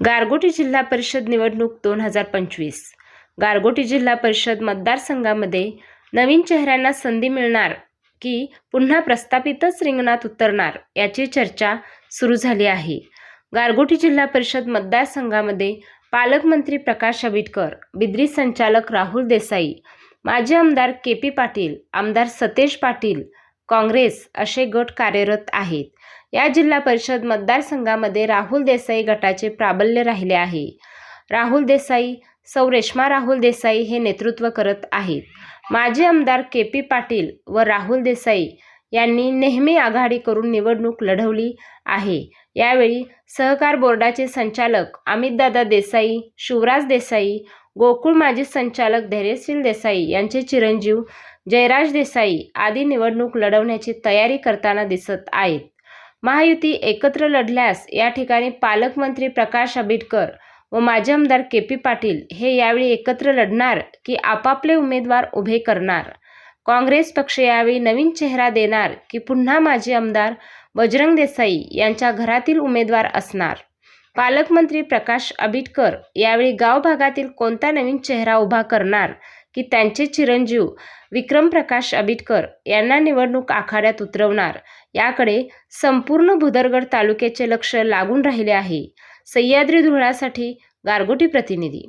गारगोटी जिल्हा परिषद निवडणूक दोन हजार पंचवीस. गारगोटी जिल्हा परिषद मतदारसंघामध्ये नवीन चेहऱ्यांना संधी मिळणार की पुन्हा प्रस्थापितच रिंगणात उतरणार याची चर्चा सुरू झाली आहे. गारगोटी जिल्हा परिषद मतदारसंघामध्ये पालकमंत्री प्रकाश आंबेडकर बिद्री संचालक राहुल देसाई माजी आमदार के पी पाटील आमदार सतेज पाटील काँग्रेस असे गट कार्यरत आहेत. या जिल्हा परिषद मतदारसंघामध्ये राहुल देसाई गटाचे प्राबल्य राहिले आहे. राहुल देसाई सौ रेश्मा राहुल देसाई हे नेतृत्व करत आहेत. माजी आमदार के पी पाटील व राहुल देसाई यांनी नेहमी आघाडी करून निवडणूक लढवली आहे. यावेळी सहकार बोर्डाचे संचालक अमितदादा देसाई शिवराज देसाई गोकुळ माजी संचालक धैर्यशील देसाई यांचे चिरंजीव जयराज देसाई आदी निवडणूक लढवण्याची तयारी करताना दिसत आहेत. महायुती एकत्र लढल्यास या ठिकाणी पालकमंत्री प्रकाश आंबेडकर व माजी आमदार के पी पाटील हे यावेळी एकत्र लढणार की आपापले उमेदवार उभे करणार? काँग्रेस पक्ष यावेळी नवीन चेहरा देणार की पुन्हा माजी आमदार बजरंग देसाई यांच्या घरातील उमेदवार असणार? पालकमंत्री प्रकाश आंबेडकर यावेळी गाव भागातील कोणता नवीन चेहरा उभा करणार की त्यांचे चिरंजीव विक्रम प्रकाश आंबेडकर यांना निवडणूक आखाड्यात उतरवणार याकडे संपूर्ण भुदरगड तालुक्याचे लक्ष लागून राहिले आहे. सह्याद्री धुळासाठी गारगोटी प्रतिनिधी